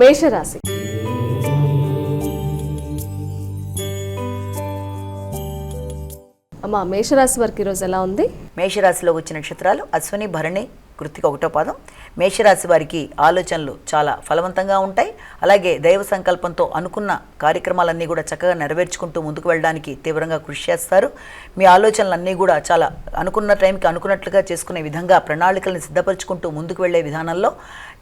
మేషరాశి. అమ్మా మేషరాశి వారికి ఈరోజు ఎలా ఉంది? మేషరాశిలో వచ్చిన నక్షత్రాలు అశ్విని భరణి కృతిక ఒకటో పాదం. మేషరాశి వారికి ఆలోచనలు చాలా ఫలవంతంగా ఉంటాయి. అలాగే దైవ సంకల్పంతో అనుకున్న కార్యక్రమాలన్నీ కూడా చక్కగా నెరవేర్చుకుంటూ ముందుకు వెళ్ళడానికి తీవ్రంగా కృషి చేస్తారు. మీ ఆలోచనలన్నీ కూడా చాలా అనుకున్న టైంకి అనుకున్నట్లుగా చేసుకునే విధంగా ప్రణాళికలను సిద్ధపరచుకుంటూ ముందుకు వెళ్ళే విధానంలో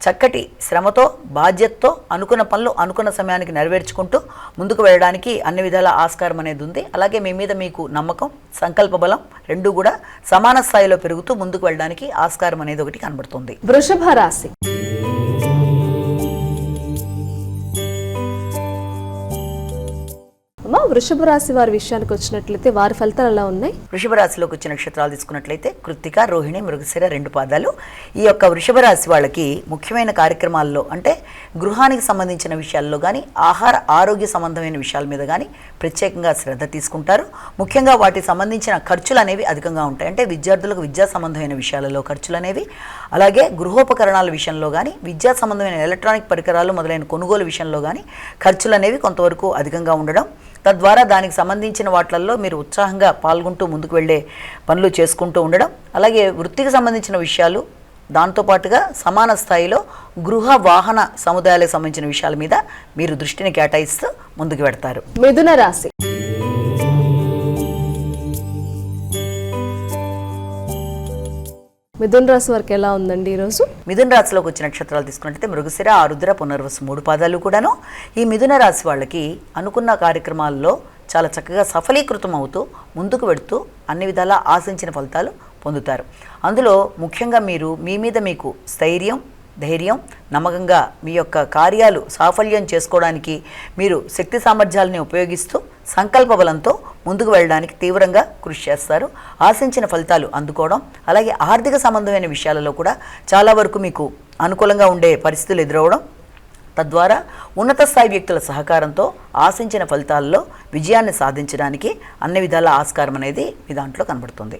చక్కటి శ్రమతో బాధ్యతతో అనుకున్న పనులు అనుకున్న సమయానికి నెరవేర్చుకుంటూ ముందుకు వెళ్ళడానికి అన్ని విధాల ఆస్కారం అనేది ఉంది. అలాగే మీ మీద మీకు నమ్మకం సంకల్ప బలం రెండు కూడా సమాన స్థాయిలో పెరుగుతూ ముందుకు వెళ్ళడానికి ఆస్కారం అనేది ఒకటి కనబడుతుంది. వృషభ రాశి. వృషభ రాశి వారి విషయానికి వచ్చినట్లయితే వారి ఫలితాలు ఎలా ఉన్నాయి? వృషభ రాశిలోకి వచ్చిన నక్షత్రాలు తీసుకున్నట్లయితే కృత్తిక రోహిణి మృగశిర రెండు పాదాలు. ఈ యొక్క వృషభ రాశి వాళ్ళకి ముఖ్యమైన కార్యక్రమాల్లో అంటే గృహానికి సంబంధించిన విషయాల్లో కానీ ఆహార ఆరోగ్య సంబంధమైన విషయాల మీద కానీ ప్రత్యేకంగా శ్రద్ధ తీసుకుంటారు. ముఖ్యంగా వాటికి సంబంధించిన ఖర్చులు అనేవి అధికంగా ఉంటాయి. అంటే విద్యార్థులకు విద్యా సంబంధమైన విషయాలలో ఖర్చులు అనేవి. అలాగే గృహోపకరణాల విషయంలో కానీ విద్యా సంబంధమైన ఎలక్ట్రానిక్ పరికరాలు మొదలైన కొనుగోలు విషయంలో కానీ ఖర్చులు అనేవి కొంతవరకు అధికంగా ఉండడం. తద్వారా దానికి సంబంధించిన వాటిల్లో మీరు ఉత్సాహంగా పాల్గొంటూ ముందుకు వెళ్ళే పనులు చేసుకుంటూ ఉండడం అలాగే వృత్తికి సంబంధించిన విషయాలు దాంతోపాటుగా సమాన స్థాయిలో గృహ వాహన సముదాయాలకు సంబంధించిన విషయాల మీద మీరు దృష్టిని కేటాయిస్తూ ముందుకు పెడతారు మిథున రాశి. మిథున రాశి వరకు ఎలా ఉందండి ఈరోజు? మిథున రాశిలోకి వచ్చిన నక్షత్రాలు తీసుకున్నట్లయితే మృగశిర ఆరుద్ర పునర్వసు మూడు పాదాలు కూడాను ఈ మిథున రాశి వాళ్ళకి అనుకున్న కార్యక్రమాల్లో చాలా చక్కగా సఫలీకృతం అవుతూ ముందుకు వెడుతూ అన్ని విధాలా ఆశించిన ఫలితాలు పొందుతారు. అందులో ముఖ్యంగా మీరు మీ మీద మీకు స్థైర్యం ధైర్యం నమ్మకంగా మీ యొక్క కార్యాలు సాఫల్యం చేసుకోవడానికి మీరు శక్తి సామర్థ్యాలని ఉపయోగిస్తూ సంకల్ప బలంతో ముందుకు వెళ్ళడానికి తీవ్రంగా కృషి చేస్తారు. ఆశించిన ఫలితాలు అందుకోవడం అలాగే ఆర్థిక సంబంధమైన విషయాలలో కూడా చాలా వరకు మీకు అనుకూలంగా ఉండే పరిస్థితులు ఎదురవడం తద్వారా ఉన్నత స్థాయి వ్యక్తుల సహకారంతో ఆశించిన ఫలితాల్లో విజయాన్ని సాధించడానికి అన్ని విధాల ఆస్కారం అనేది మీ దాంట్లో కనబడుతుంది.